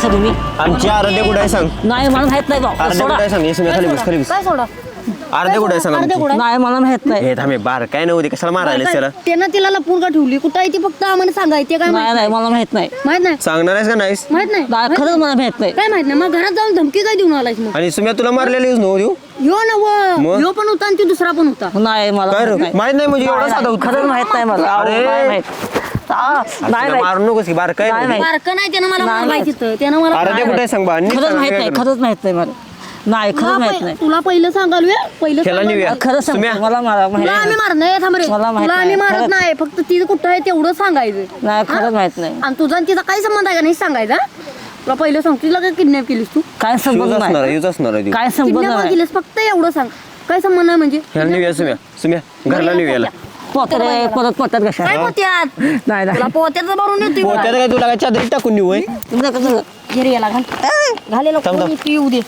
असं तुम्ही आमची आराध्य कुठे आहे सांग? नाही मला माहीत नाही भाऊ आराध्य सोडा. कुठे आहे सांग? ये सुम्या खाली बस खाली बस. काय सोडा? आराध्य कुठे आहे सांग आमची? नाही मला माहीत नाही. हे थांबे बार काय नव्हती कशाला मारायला त्याला त्यानं तिला लपून का ठेवली? कुठं आहे ती फक्त आम्हाला सांगायचे काय नाही माहीत नाही मला माहीत नाही. माहीत नाही? सांगणार आहेस का नाहीस? माहीत नाही? नाही, खरंच मला माहीत नाही. काय माहीत नाही? मग घरात जाऊन धमकी काय देऊन आलायस मग? आणि सुम्या तुला मारलेली यूज नव्हती हो? यो ना व. मग? यो पण होता आणि ती दुसरा पण होता. नाही मला काय रे? माहीत माहीत नाही म्हणजे एवढा नाही, साधा नाही, होता खरंच माहीत नाही मला. अहो, अरे. नाही माहीत आ, नाही तुला माहीत. मारू नकोस की बार काय नाही. नाही. बारकं नाही त्यानं मला नाही, मारलाय नाही. तिथं त्यानं मला आराध्य कुठे आहे सांग बा नीट खरंच सांग, माहीत काय नाही करणार? खरंच माहीत नाही मला नाही तुला खरंच माहीत पहि- नाही तुला पहिलं सांगाल वे पहिलं सांगाल. खरं सुम्या. सांगतो मला मला माहीत तुला आम्ही नाही. मारत नाही थांब रे मला माहीत तुला आम्ही नाही, मारत खरंच. नाही फक्त ती कुठं आहे तेवढं सांगायचं नाही खरंच माहीत नाही आणि तुझा आणि तिचा काय संबंध आहे का नाही सांगायचा तुला पहिलं सांग तिला काय किडनॅप केलीस तू काय यूज संबंध असणार नाही यूज असणार आहे ती. काय संबंध किडनॅप नाही केलीस फक्त एवढं सांग काय संबंध नाही म्हणजे ह्याला सुम्या सुम्या घरला निव्याला पोतरे परत पोतात कशा काय पोत्यात? नाही तुला नाही पोत्याचं भरून येते पोत्यात काय तुला काय चादरी टाकून निऊ होय? घरी याला घाल. घालेलं थांब, थांब. कोणी ती येऊ दे.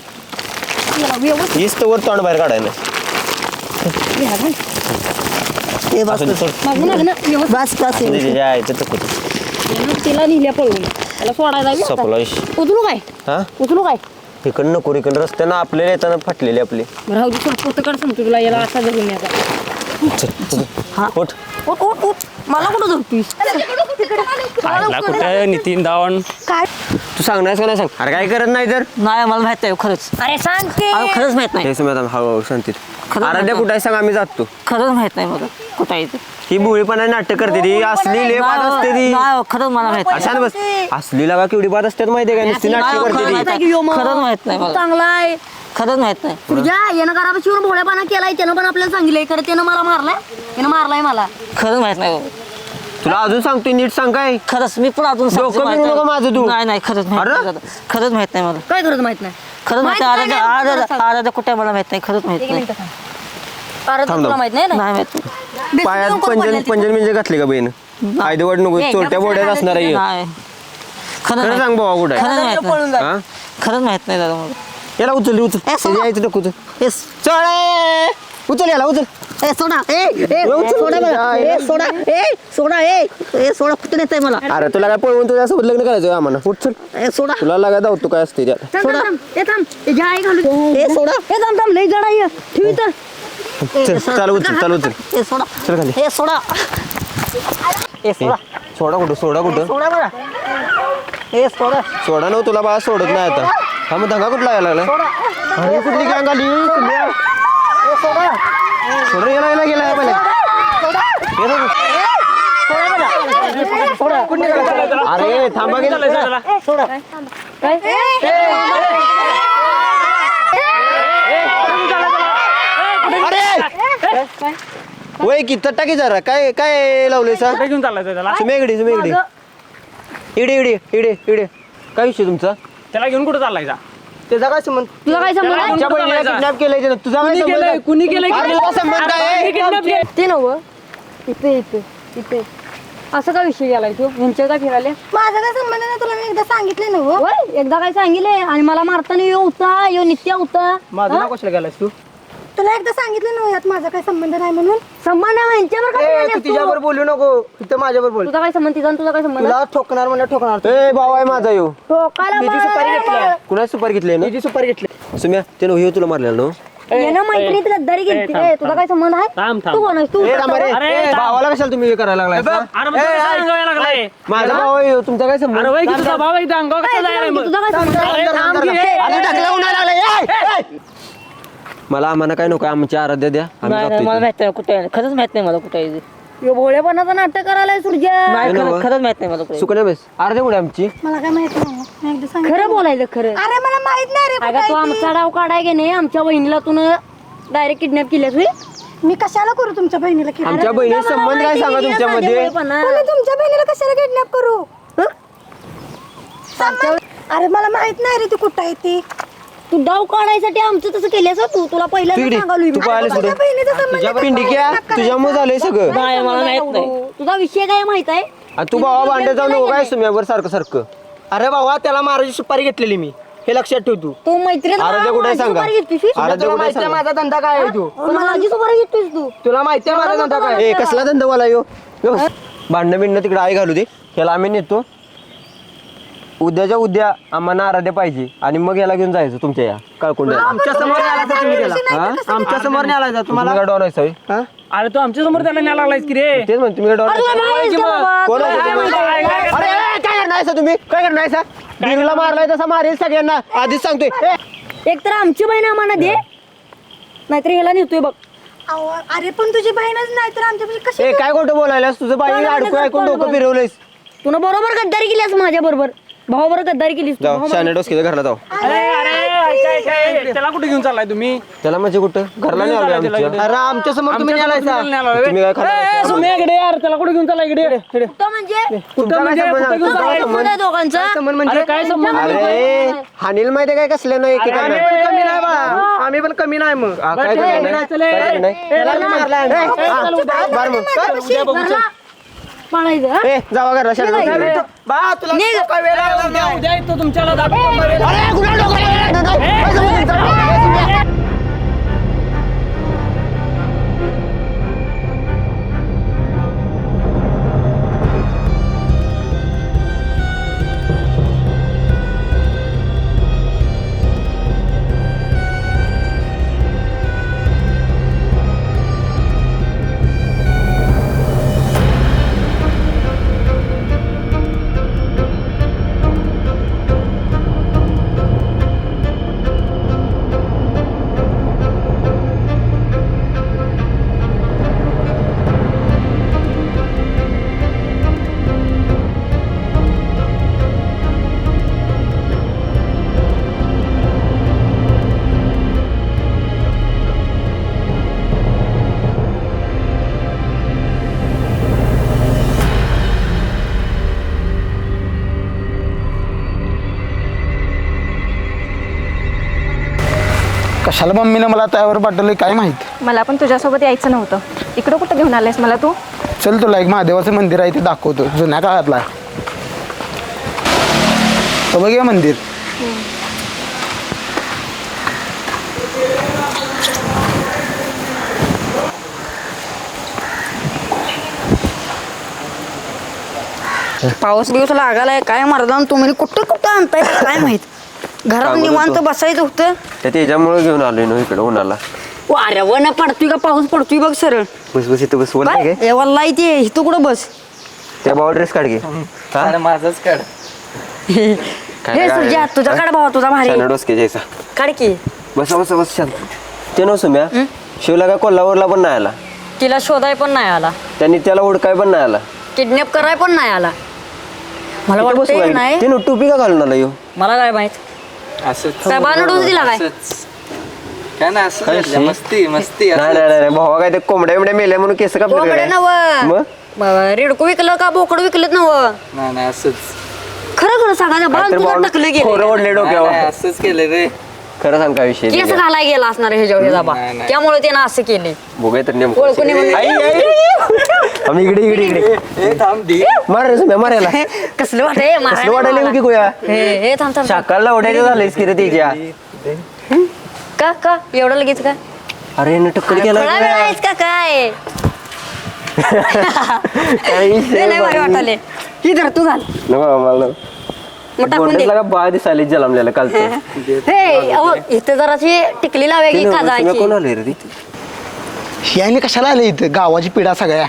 याला व्यवस्थित हीच तर वर तोंड बाहेर काढायला. घाल. हे बस असं ते. सोड. मागून मागून व्यवस्थित. बस बस असं ते त्याच्या आईचं तर कुठं. यानं तिला नेल्या पळवून. त्याला सोडायला बी आता. सपला इश. उचलू काय? हा? उचलू काय? इकडनं नको इकडनं रस्त्यानं आपल्याला येताना फाटलेली आपली. बरं, राहू दे सोड, पोतं काढ सांगतो तुला. याला असा धरून याचा चल, उठ. उठ उठ मला कुठं नितीन दावण? काय? तू सांगणार का नाही सांग. अरे काय करत नाही तर? नाही मला माहीत नाही खरंच. अरे सांग की अहो खरंच माहीत नाही. हे हळूहळू शांतीत खरं आराध्या. कुठं आहे सांग आम्ही जातो. खरंच माहीत नाही मला. कुठं आहे ते? ही भोळीपणा नाटक करते ती. असली लय बाद असते ती. नाही, हो, खरंच मला माहीत नाही. बस. असली लागा केवढी बाद असतात माहितीये का? नुसती नाटक करते माहीत ती. आहे. खरंच माहीत नाही मला. चांगला आहे. खरंच माहीत नाही तुझ्या यानं घरापासून भोळेपणा केलाय त्यानं पण आपल्याला सांगितलंय खरं त्यानं मला मारलाय त्यानं मारलाय मला खरंच माहीत नाही बाबा. तुला अजून सांगतोय नीट सांग काय खरंच मी पण अजून सांगतो, डोकं माहीत फिरवू नाही. नको माझं तू. नाही नाही खरंच माहीत अरे? नाही खरंच माहीत नाही मला काय करत माहीत नाही खरंच माहीत माहीत नाही नाही, आराध्या आराध्या कुठे मला माहीत नाही खरंच माहीत एक नाही मिनिट कारण थांब, तुला थांब. माहीत नाही ना नाही माहीत नाही. बेसन पायात कोण पंजन पडलं तिथं? पंजन म्हणजे घातली का बहीण आयदे वाट नको चोरट्या गप्प बोड्यात असणार आहे नाही खरं. सांग बाबा कुठं आहे खरंच माहीत नाही पळून. हा खरंच माहीत नाही दादा मला याला उचल रे, उचल ए, सोडा. आईचं नको उचल येस चळे उचल याला उचल ए सोडा ए ए उचल, सोडा. मला ए सोडा ए सोडा ए ए सोडा कुठून येत मला अरे तुला काय पळवून तुझ्यासोबत लग्न करायचं आम्हाला उचल ए सोडा तुला लागा जाऊ तू काय असते त्यात थांब, थांब, थांब. ए, थांब. ए, घ्या, आई घालू. ए सोडा ए, थांब, थांब. लई जड आहे हे. ठेव इथं. चल चालू उचल चालू उचल ए सोडा चल खाली. ए सोडा ए सोडा सोडा कुठं सोडा कुठं सोडा मला ए सोडा सोडा नव तुला बाळा सोडत नाही आता हा मग धंगा कुठला यायला लागला अरे कुठली गँग आली? सोडा. यायला यायला गेला. पहिले. अरे थांबा गेला काय? अरे वय की तट्टा की जरा काय काय लावलंय सर? घेऊन चाललाय त्याला? तुम्ही इकडे तुम्ही इकडे. इकडे इकडे इकडे इकडे काय विषय तुमचा? त्याला घेऊन कुठे काय संबंध? तुला काय संबंध? आहे? आमच्या बहिणीला किडनॅप केलंय. तुझा काय संबंध? आहे? कुणी केलंय अरे तुझा संबंध काय आहे? ते नव. इथे इथे इथे. असं का विषय गेलाय तू? ह्यांच्या का फिरायला? माझा काय संबंध नाही तुला मी एकदा सांगितले ना हो होय एकदा काय सांगितले आणि मला मारताना यो होता यो नित्या होता माझं नाव कशाला गेलास तू? तुला एकदा सांगितलं ना यात माझा काय संबंध नाही म्हणून. संबंध आहे ए, तू आहे तिच्यावर तू? बोलू नको इथं माझ्यावर बोल. तुझा काय संबंध तिचा आणि तुझा काय संबंध? तुला ठोकणार म्हणजे ठोकणार ए भाऊ आहे माझा यो टोकाला निधी सुपारी घेतली. कुणा सुपारी घेतली ना? निधी सुपारी घेतली. सुम्या त्यानं हे तुला मारलेलं ना. येणं मैत्रिणीत गद्दारी गेली रे तुझा काय संबंध आहे? थांब, थांब. तू कोण आहेस? तू ए थांबा रे. अरे, ए, थांब. भावाला कशाला तुम्ही हे करायला लागलाय अरे मग तुला लागलाय? माझा भाऊ आहे ह्यो, तुमचा काय संबंध? अरे वय की तुझा भाव एकदा अंगावर कसा जायला मग? तुझा काय संबंध आहे? अरे थांब की, ए, अरे ढकला उन्हाळा लागलाय, ए, ए. मला आम्हाला काय नको आमची आराध्या द्या आम्ही नाही नाही, जातो मला. माहीत नाही कुठे आहे. खरंच माहीत नाही मला कुठे आहे ते. यो भोळेपणाचं नाटक करायला सुरजा. नाही ना खरंच माहीत नाही मला कुठे आहे. सुकन्या बेस आराध्या कुठे आहे आमची? मला काय माहीत नाही. मी एकदा सांगितलं. खरं बोलायचं खरं. अरे मला माहीत नाही रे अगं तू. आमचा डाव काढाय की नाही आमच्या बहिणीला तू डायरेक्ट किडनॅप केल्यास होय? मी कशाला करू तुमच्या बहिणीला आमच्या बहिणी संबंध काय सांगा तुमच्यामध्ये मी तुमच्या बहिणीला कशाला किडनॅप करू? संबंध- अरे मला माहीत नाही रे ती कुठं आहे ती. तू डाव काढायसाठी आमचं तसं केल्यास हो तू. तुला तू पहिल्यांदा इकडे सांगालोय तू मी. पाहिलं तुझ्या पिंडिक्या तुझ्यामुळे झालंय सगळं. नाही मला माहीत नाही तुझा विषय काय माहीत आहे? आणि तू भावा भांडे जाऊ नको काय सुम्यावर सारखं सारखं. अरे भावा त्याला मारायची सुपारी घेतलेली मी. हे लक्षात ठेव तू. तू मैत्रीण आराध्या कुठे आहे सांगा? घेतोस आराध्या तुला कुठे आहे माहिती आहे सांगा? माझा धंदा काय आहे तू? माझी सुपारी घेतोस तू. तुला माहिती आहे माझा धंदा काय आहे? ए कसला धंदा वाला यो यो. भांडणं बिंडणं तिकडे आई घालू दे. ह्याला आम्ही नेतो. उद्याच्या उद्या आम्हाला आराध्या पाहिजे. आणि मग याला घेऊन जायचं तुमच्या या काळकोंड्याला आमच्यासमोर न्यायला तुम्ही त्याला हा? आमच्यासमोर न्यायला जा तुम्हाला? तुम्हाला डॉन आहे हा? अरे तू आमच्यासमोर त्याला न्यायला लागलायस की रे? तेच म्हणतो तुम्ही काय डॉन कोण आहे तुम्ही? काय- काय- अरे ए, काय करणार तुम्ही? काय करणार सा बिरूला मारलाय तसा मारेल सगळ्यांना. आधीच सांगतोय. ए, एक तर आमची बहीण आम्हाला दे. नाहीतर ह्याला नेतोय बघ. अहो, अरे पण तुझी बहीणच नाही तर आमच्या कशी ए काय खोटं बोलायलास? तुझं बाई अडकून ऐकून डोकं फिरवलंयस. तुला बरोबर गद्दारी केलीस माझ्या बरोबर भाऊ बरोबर गद्दारी केलीस तू. जाऊ भाऊ शाने डोसकीच्या घरला जाऊ. अरे अरे ऐका, ऐका, ऐका. त्याला कुठे घेऊन चाललाय तुम्ही? त्याला म्हणजे कुठं? घरला नाही आमच्या. अरे आमच्यासमोर तुम्ही आमच्या न्यायला समोर न्यायला लागलाय. तुम्ही काय खाणार? ए, ए, सुम्या इकडे यार. त्याला कुठे घेऊन चाललाय? इकडे इकडे. तो म्हणजे? कुठं म्हणजे? काय कुठं घेऊन संबंध? चाललाय? संबंध? आहे दोघांचा समोर अरे म्हणजे? काय संबंध? अरे हानील माहिती काय? कसल्या नाही की काय आम्ही पण कमी नाही बा. आम्ही पण कमी नाही मग. काय करणार? नाही? करणार? नाही? ए? ए जावा घरला शाने डोसकीच्या. बा तुला काय वेळ लागला उद्या उद्या येतो तुमच्याला दाखवतो. अरे कुठं डोकं लागलं? नाही, नाही. काय संबंध? कशाला मम्मीनं मला त्यावर पाठवलं काय माहीत? मला पण तुझ्यासोबत यायचं नव्हतं. इकडं कुठं घेऊन आलायस मला तू? चल तुला एक महादेवाचं मंदिर आहे ते दाखवतो जुन्या काळातला. बघ हे मंदिर. पाऊस बिऊस लागालाय काय मर्दान तुम्ही? कुठं कुठं आणताय? काय माहीत? घरात सांगत निवांत होतो. बसायचं होतं. त्या त्याच्यामुळे घेऊन आलोय ना इकडे उन्हाला. अरे वन पडतोय का पाऊस पडतोय बघ सरळ. बस बस इथं बस बोल काय वल्ला इथे इथं कुठं बस? त्या भावा ड्रेस काढ घे. हा? माझाच काढ. हे सुरजा तुझा काढ भावा तुझा भारी. शाने डोसके जायचा काढ की. बस बस बस शांत ते नव सुम्या. शिवला काय कोल्हापूरला पण नाही आला? तिला शोधाय पण नाही आला. त्यांनी त्याला उडकाय पण नाही आला. किडनॅप कराय पण नाही आला. मला इथं बसू वाटतंय? नाही. ते नो टोपी का घालून आला यो? मला काय माहीत. काय बाण डोस दिला काय? काय नाही असं काय झालं. शी? मस्ती मस्ती नाही नाही नाही भावा काय ते कोंबड्या बिंबड्या मेल्या म्हणून केस का बोकडे नव मग? रेडको विकलं का बोकड विकलं नव नाही नाही असंच. खरं खरं सांगा बाण नाहीतर तुझं भावानं टाकलं खोरं गेलं ओढले नाही, डोक्यावर. असंच केलं रे. खरं सांग काय विषय केस नाही. घालाय गेला असणार ह्याच्यावर ह्याचा बा नाही, नाही. त्यामुळे त्यानं असं केले. बघूया तर नेमकं ओळखून ये म्हणून. आई, आई. आम्ही इकडे इकडे इकडे. ए थांब दी. मार रे सुम्या मारायला कसलं वाटय कसलं वाटायला की गोया? हे हे थांब थांब थांब. शाकाला ओढायचं झालंयस की रे तिच्या का का? एवढं लगेच का? अरे न टक्कर केला थोडा वेळ आहेस का काय? काय विषय ते लय भारी. वाटाले ही धर तू घाल. नको मला मग टाकून दे. गोंड्यातला का बाळ दिसायला जलमलेलं कालचं. हे अहो इथे जराशी टिकली लावे की ते नव्ह, सुम्या काजाची कोण आले रे ती याने कशाला आले इथं? गावाची पिढा सगळ्या.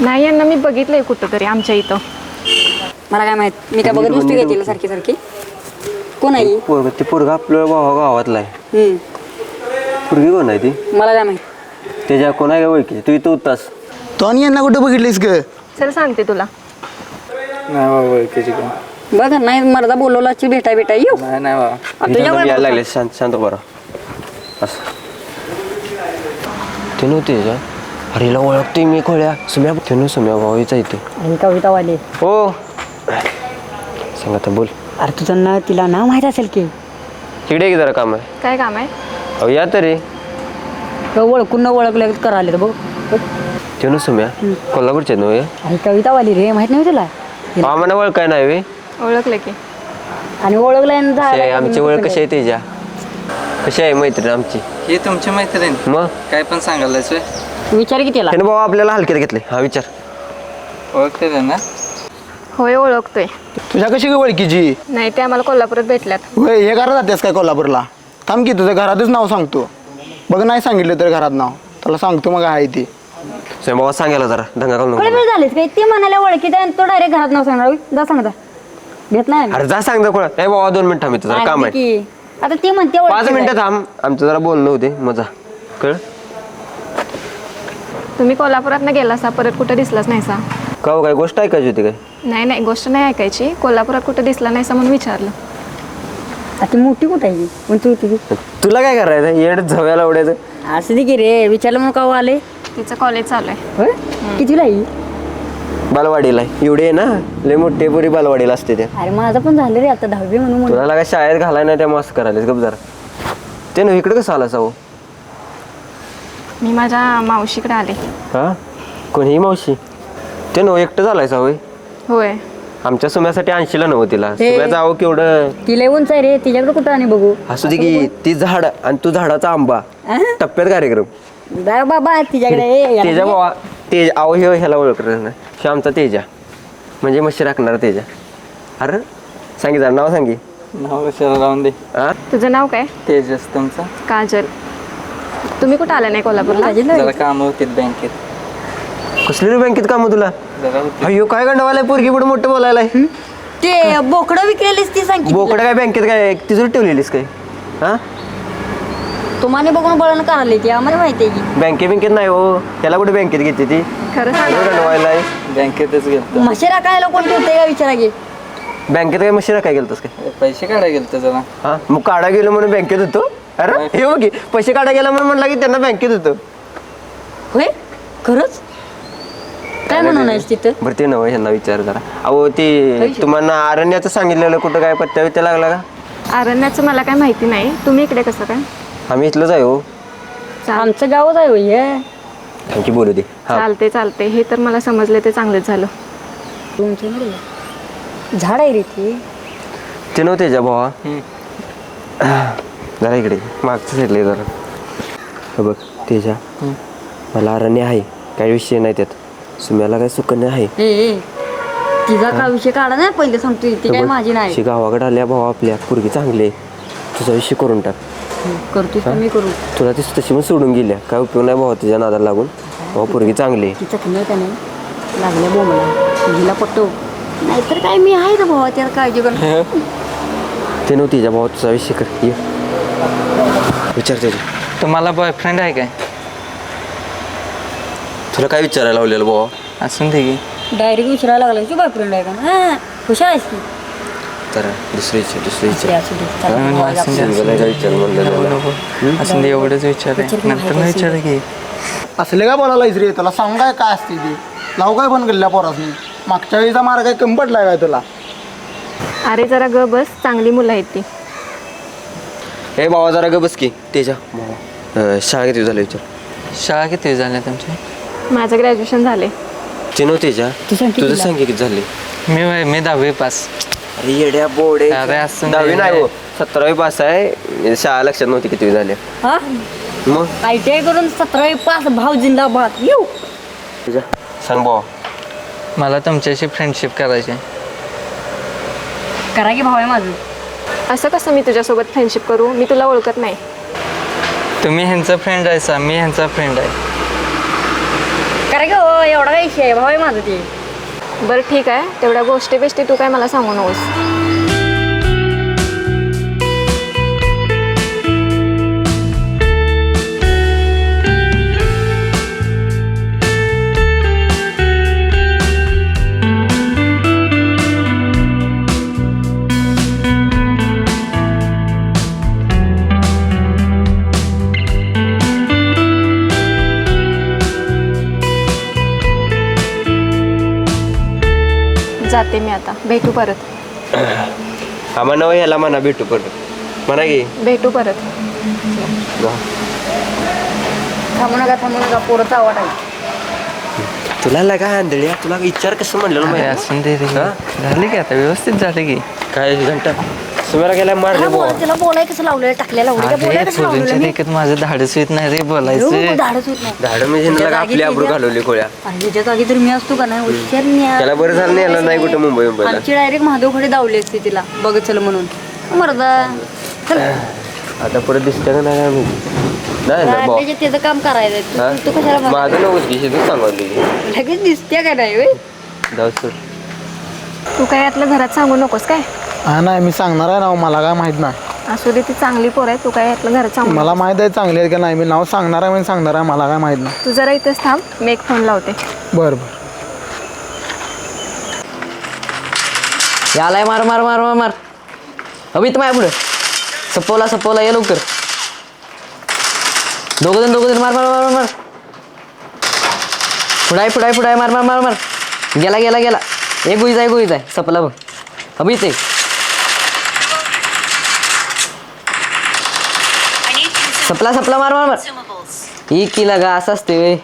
नाही यांना मी बघितलंय कुठं तरी आमच्या इथं. मला काय माहीत मी काय बघत नसते काय तिला सारखी सारखी. कोण आहे? ही? पोरग ते पोरग आपल्या भावा गावातला आहे. हम्म, पोरगी कोण आहे ती? मला काय माहीत. त्याच्या कोण आहे का ओळखी? तू इथं होतास. तो आणि यांना कुठं बघितलीस ग? चल सांगते तुला. नाही बाबा ओळखीची कोण बघ नाही मर्दा बोलवला की भेटा भेटा येऊ. नाही नाही बाबा. आता यायला लागले. शांत शांत बरं. असं. ते नव्हते त्याच्या अरे हिला ओळखते मी खोळ्या. सुम्या ते नव्ह सुम्या भाऊचा इथे. आणि कवितावाले. हो. सांग आता बोल. अरे तुझं ना तिला ना माहीत असेल की? इकडे की जरा काम आहे. काय काम आहे? अहो या तरी. का ओळखून न ओळखलं करायला बघ. ते नव्ह सुम्या. कोल्हापूरचे नव्हे आणि कवितावाली रे माहीत नाही तुला? आम्हाला ओळख काय नाही वे ओळखलं की. आणि ओळखलं ते आमची ओळख कशी आहे त्याच्या कशी आहे मैत्रीण आमची? हे तुमची मैत्रीण. मग? काय पण सांगायलाच विचार की त्याला त्यानं बाबा आपल्याला हलक्यात घेतले हा विचार. ओळखते ना होय ओळखतोय. तुझ्या कशी काय ओळखीची? नाही ते आम्हाला कोल्हापुरात भेटल्यात. होय हे घरात जातेस काय कोल्हापूरला? थांब की तुझं घरातच नाव सांगतो. बघ नाही सांगितलं तर घरात नाव. त्याला सांगतो मग आहे ती. बाबा सांगायला जरा दंगा करू थोडे नको. वेळ झालेच काय ते म्हणाले ओळखीत आहे. आणि तो डायरेक्ट घरात नाव सांगणार. होय. जा सांगता. घेत नाही आम्ही. अरे जा सांग कोणा. ए बाबा दोन मिनिट थांब इथं जरा काम आहे. आता ते म्हणते पाच ओळखीत मिनिटं आहे. थांब. आमचं जरा बोलणं होते मजा. कळ? तुम्ही कोल्हापुरात गेला असा परत कुठं दिसलाच नाही सा का हो, काय गोष्ट ऐकायची होती काय? नाही नाही गोष्ट नाही ऐकायची. कोल्हापुरात कुठं दिसला नाही सा म्हणून विचारलं. आता ती मोठी कुठं आहे ती? तुला काय करायचं? येड झव्याला उडायचं असं दे की रे विचारलं म्हणून का आले? तिचं कॉलेज चालू आहे. होय? कितीला आहे बालवाडीला. एवढी आहे ना? लय मोठे पुरी बालवाडीला असते ते. अरे माझं पण झालं रे आता दहावी म्हणून म्हणून. तुला लागा शाळेत घालाय ना त्या मस्त करायला गप जरा. ते ना इकडे कसं आला साऊ मी माझ्या मावशीकडे आले. हा? कोणी मावशी? ते नो एकटं झालाय सावय होय? आमच्या सुम्यासाठी ऐंशीला नव्हतं तिला. हे. सुम्याचं आहो केवढं? ती लय उंच आहे रे तिच्याकडे कुठं आणि बघू? असू दे की ती झाड आणि तू झाडाचा आंबा. टप्प्यात कार्यक्रम. जा बाबा तिच्याकडे याला तेजा. बाबा तेज आहो हे ह्याला ओळखत ना ह्यो आमचा तेजा. म्हणजे मशी राखणार तेजा. अरे सांगी जरा नाव सांगी. नाव कशाला लावून दे. हा तुझं नाव काय? तेजस तुमचा? काजल. तुम्ही कुठं आला नाही कोल्हापूरला? जरा. काम होते बँकेत. कसली रे बँकेत काम तुला? जरा होते अय्यो काय गंडवालाय पोरगी पुढे मोठं बोलायलाय? ते बोकडं विकलेलीस ती सांग बोकडं काय बँकेत काय तिजोरी ठेवलेलीस काय? हा तुम्हाला बघून बळण काढली ती आम्हाला माहिती आहे की. बँके बँकेत नाही हो. त्याला कुठे बँकेत घेते ती? खरं सांग. गंडवायलाय बँकेतच गेलतो. म्हशी राखायला कोण ठेवते का विचारा की? बँकेत काय मशी काय गेलतस काय? पैसे काढायला गेलतो जरा. हा? मग काढा गेलो म्हणून बँकेत होतो? अरे हे बघ की, पैसे काढा गेला म्हणून म्हणला की त्यांना बँकेत होतो. होय? खरंच? काय म्हणून आहेस तिथं? बरं ते नव्हे ह्यांना विचार करा अहो ते तुम्हाला अरण्याचं सांगितलेलं कुठं काय पत्त्या लागला का? अरण्याचं मला काय माहिती नाही. तुम्ही इकडे कसं काय? आम्ही इथलंच आहे हो. आमचं गावच आहे होय हे. आणखी बोलू दे. हा. चालते चालते हे तर मला समजले ते चांगलेच झालं. तुमचं नाही. झाड आहे रे ती. ते नव्हते जा भावा. जरा इकडे मागचं साईडला जरा. हे बघ तेजा. मला अरण्य आहे. काही विषय नाही त्यात. सुम्याला काय सुकन्या आहे? ए ए, तिचा का विषय काढा ना पहिले सांगतोय. ती काय माझी नाही. शी गावाकडे आल्या भावा आपल्या. पोरगी चांगली आहे. तुझा विषय करून टाक. करतोय तर मी करू. तुला ती तशी पण सोडून गेल्या. काय उपयोग नाही भावा तुझ्या नादाला लागून. भावा पोरगी चांगली आहे. तिचा नाही का नाही लागल्या बोंबला हिला पटव. नाहीतर काय मी आहे ना भावा त्याला काळजी कर ते नव्हती तिच्या भावा तुझा विषय कर ये. विचार त्याच्या तुम्हाला बॉयफ्रेंड आहे काय? तुला काय विचारायला लावलेलं भावा? असून दे की. डायरेक्ट विचारायला लागला तू बॉयफ्रेंड आहे का? हा हुशार आहेस की? तर दुसरी विचार दुसरी असू हं, असून दे एवढंच विचार आहे. नंतर विचार असेल. की. असले काय बोलायलायस रे तुला? सांग काय काय असते ते? लावू काय पण गल्ल्या पोरासनी. मागच्या वेळीचा मार्ग काय कमी पडलाय काय तुला? अरे जरा ग बस चांगली मुलं आहेत ती. हे भावा जरा ग बस की. तेजा. भावा शाळा किती झालं विचार. शाळा किती झाल्या तुमची? माझं ग्रॅज्युएशन झाले ते नव्हते तेजा. तुझं? सांग किती झाले? मी मी दहावी पास. अरे येड्या बोडे. अरे असं दहावी नाही. हो सतरावी पास आहे. शाळा लक्षात नव्हती किती झाले. हा? मग? आय टी आय करून सतरावी पास भाव जिंदाबाद येऊ. तेजा सांग भावा. मला तुमच्याशी फ्रेंडशिप करायची करा की भाव आहे माझं. असं कसं मी तुझ्यासोबत फ्रेंडशिप करू? मी तुला ओळखत नाही. तुम्ही ह्यांचा फ्रेंड आहे सा मी ह्यांचा फ्रेंड आहे. करा की हो एवढा काय विषय आहे भाव आहे माझं ते. बरं ठीक आहे. तेवढ्या गोष्टी बिष्टी तू काय मला सांगू नकोस. जाते मी आता. भेटू परत. आम्हा नव ह्याला म्हणा भेटू परत. म्हणा की. भेटू परत. थांबू नका थांबू नका पोरचा आवाज आहे तुला लगा आंधळ्या तुला विचार कसं म्हणलं अरे माहिती असून दे रे. हा? झाले की आता? व्यवस्थित झाले की. काय घंटा? गेला मारले त्याला बुवा. बोल- त्याला बोलाय कसं लावलेलं टाकलेलं उड्या बोलाय अरे कसं पोरींच्या लावलेलं मी? देखत माझं धाडस येत नाही रे एवढं बोलायचं धाडस होत नाही. झाड म्हणजे लगा आपली आबरू घालवली खोळ्या. ह्याच्या जागी तर मी असतो का नाही? हुशार. त्याला बरं झालं नाही नाही कुठं मुंबई मुंबईला. आमची डायरेक्ट महादेवकडे दावली असते तिला. बघ चल म्हणून. मर्दा. चल. आता परत दिसतं का नाही? काय माहिती नाही त्याचे त्याचं काम करायचं हा? तू- तू कशाला माझं की तू सांगवली लगेच दिसते का नाही होय? जाऊ सर. तू काय यातलं घरात सांगू नकोस काय? हा नाही मी सांगणार आहे ना मला काय माहीत नाही. असू दे ती चांगली पोर आहे तू काय यातलं घरात सांगू मला माहीत आहे चांगली आहे का नाही मी नाव सांगणार आहे म्हणजे सांगणार आहे मला काय माहीत नाही. नको. तू जरा इथंच थांब मी एक फोन लावते. बरं बरं. यालाय मार मार मार मार मार. अभित माय पुढे. सपवला सपवला ये लवकर. दोघं जण दोघं जण मार मार मार. मार मार पुढाय पुढाय पुढाय मार मार मार मार. गेला गेला गेला. एक गुईज आहे गुईज आहे. सपला बघ. अभित आहे सपला सपला मार मार मार. ही की लगा असं असते वे.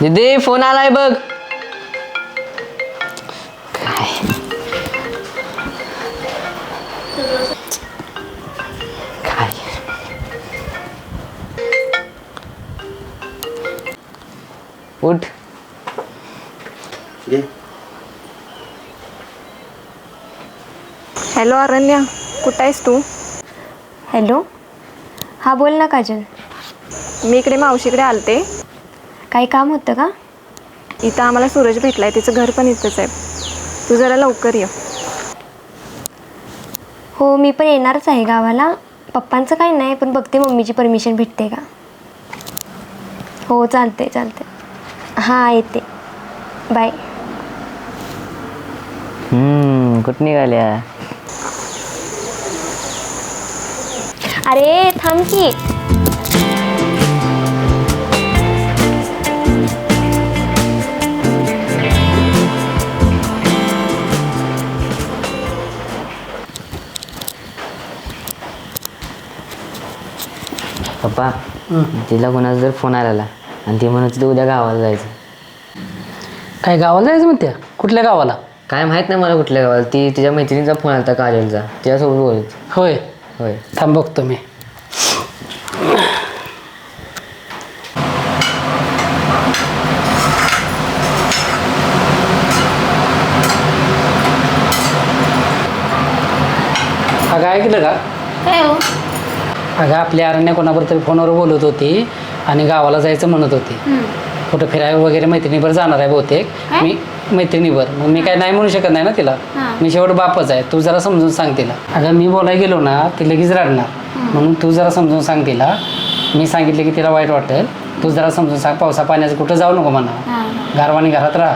दीदी फोन आलाय बघ. हॅलो अरण्या कुठं आहेस तू? हॅलो? हा बोल ना काजल. मी इकडे मावशीकडे आलते. काही काम होतं का? इथं आम्हाला सूरज भेटलाय तिचं घर पण इथंच आहे. तू जरा लवकर ये. हो मी पण येणारच आहे गावाला. पप्पांचं काही नाही पण बघते मम्मीची परमिशन भेटते का? हो चालते चालते हां येते. बाय. हम्म कुठं निघाल्या? अरे थांब की. पप्पा तिला कोणाचा जर फोन आलेला आणि ती म्हणत होती उद्या गावाला जायचं. काय गावाला जायचं म्हणते कुठल्या गावाला? काय माहीत नाही मला कुठल्या गावाला. ती तिच्या मैत्रिणीचा फोन आला काजलचा. तिच्यासोबत बोलत होय. होय. थांब बघतो मी. अगं ऐकलं का काय हो? अगं आपल्या अरण्या कोणाबरोबर तरी फोनवर बोलत होती आणि गावाला जायचं म्हणत होती. कुठं फिरायला वगैरे मैत्रिणीवर जाणार आहे बहुतेक. मी मैत्रिणीवर मग मी काय नाही म्हणू शकत नाही ना तिला. मी शेवट बापच आहे. तू जरा समजून सांग तिला. अगं मी बोलायला गेलो ना ती लगेच रडणार. म्हणून तू जरा समजून सांग तिला. मी सांगितलं की तिला वाईट वाटेल. तू जरा समजून सांग. पावसा पाण्याचं कुठं जाऊ नको म्हणा. गारवानी घरात राहा.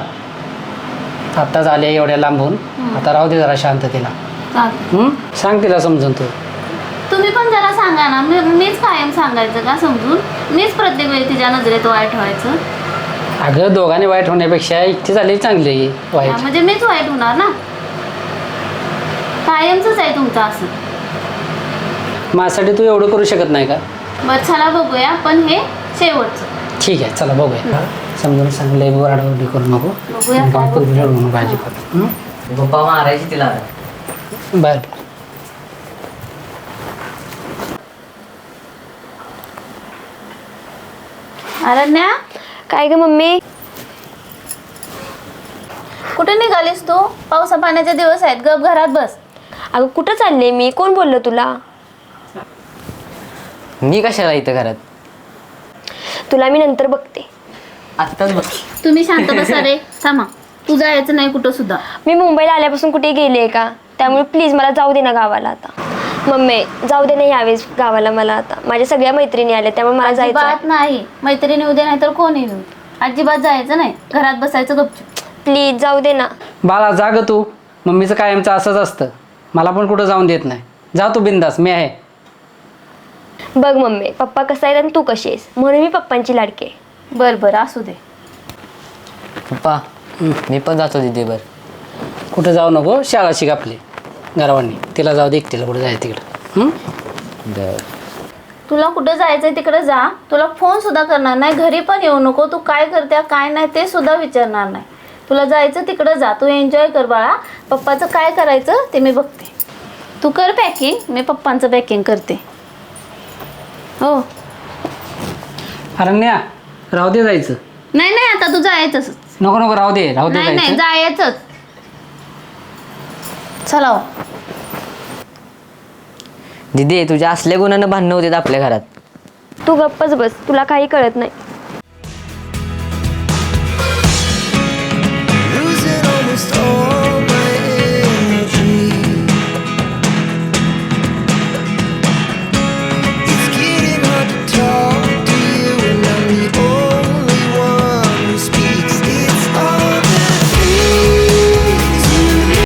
आत्ताच आले एवढ्या लांबून. आता राहू दे जरा शांत तिला. हं? सांग तिला समजून तू. तुम्ही पण जरा सांगा ना. मी मीच कायम सांगायचं का समजून? मीच प्रत्येक वेळी तिच्या नजरेत वाईट व्हायचं. अगं दोघांनी वाईट होण्यापेक्षा एकटी झाली चांगली आहे. हा, वाईट म्हणजे मीच वाईट होणार ना? कायमच आहे तुमचं असं. माझ्यासाठी तू एवढं करू शकत नाही का? बरं चला बघूया पण हे शेवटचं. ठीक आहे चला बघूया. समजून सांग लय वरडावरडी करू नको. बघूया आणि काय काम करून रडू नको काळजी कर हं? पप्पा मारायची तिला. बरं. बरं अरण्या काय ग मम्मी? कुठे निघालीस तू? पावसा पाण्याचे दिवस आहेत गप घरात बस. अगं कुठं चालले मी? कोण बोललं तुला? मी कशाला इथं घरात? तुला मी नंतर बघते. आत्ताच बघ. तुम्ही शांत बसा रे. थांबा. तू जायचं नाही कुठं सुद्धा. मी मुंबईला आल्यापासून कुठे गेले आहे का? त्यामुळे प्लीज मला जाऊ दे ना गावाला आता. मम्मी जाऊ दे ना यावेळेस गावाला मला आता. माझ्या सगळ्या मैत्रिणी आल्या त्यामुळे मला जायचं आहे. नाही. मैत्रिणी उद्या नाही तर कोणी येऊ अजिबात जायचं नाही. घरात बसायचं गपचूप. प्लीज जाऊ दे ना. बाळा जाग तू. मम्मीचं कायमचं असंच असतं. मला पण कुठं जाऊन देत नाही. जा तू बिंदास मी आहे. बघ मम्मी पप्पा कसा आहे आणि तू कशी आहेस? म्हणून मी पप्पांची लाडकी आहे. बरं बरं असू दे. पप्पा मी पण जातो दिदी बर. कुठं जाऊ नको? शाळा शिक आपली. घरावानी तिला जाऊ दे एकटीला कुठं जायचं तिकडं. हं? तुला कुठं जायचंय तिकडे जा. तुला फोन सुद्धा करणार नाही. घरी पण येऊ नको. तू काय करते काय नाही ते सुद्धा विचारणार नाही. तुला जायचं तिकडं जा. तू एन्जॉय कर बाळा. पप्पाचं काय करायचं ते मी बघते. तू कर पॅकिंग मी पप्पांचं पॅकिंग करते. हो. अरण्या राहू दे जायचं. नाही नाही आता तू जायचंच. नको नको राहू दे राहू दे नाही नाही जायचं. जायचंच. चला हो. दिदी तुझ्या असल्या गुणानं भांडणं होते आपल्या घरात. तू गप्पच बस तुला काही कळत नाही.